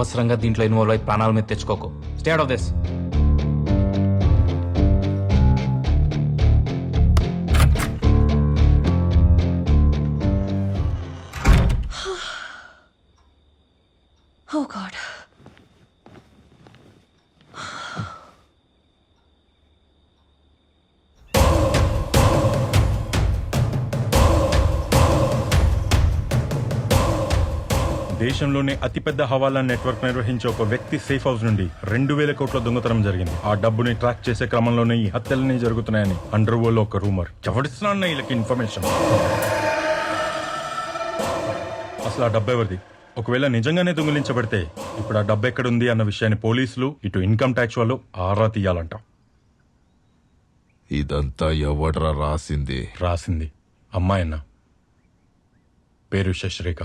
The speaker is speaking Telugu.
అవసరంగా దీంట్లో ఇన్వాల్వ్ అయి ప్రాణాల మీద తెచ్చుకోకు state of this Oh God. దేశంలోనే అతిపెద్ద హవాలా నెట్వర్క్ నిర్వహించే ఒక వ్యక్తి సేఫ్ హౌస్ నుండి రెండు వేల కోట్ల దొంగతనం జరిగింది. ఆ డబ్బుని ట్రాక్ చేసే క్రమంలోనే ఈ హత్యలన్నీ జరుగుతున్నాయని అండర్ వరల్డ్ ఒక రూమర్. ఎవరిస్తున్నా వీళ్ళకి ఇన్ఫర్మేషన్ అసలు ఆ డబ్బు ఎవరిది? ఒకవేళ నిజంగానే దొంగిలించబడితే ఇప్పుడు ఆ డబ్బు ఎక్కడుంది అన్న విషయాన్ని పోలీసులు ఇటు ఇన్కమ్ ట్యాక్స్ వాళ్ళు ఆరా తీయాలంట. ఇదంతా ఎవడ్రా రాసింది? రాసింది అమ్మాయన్న. పేరు శశిరేఖ.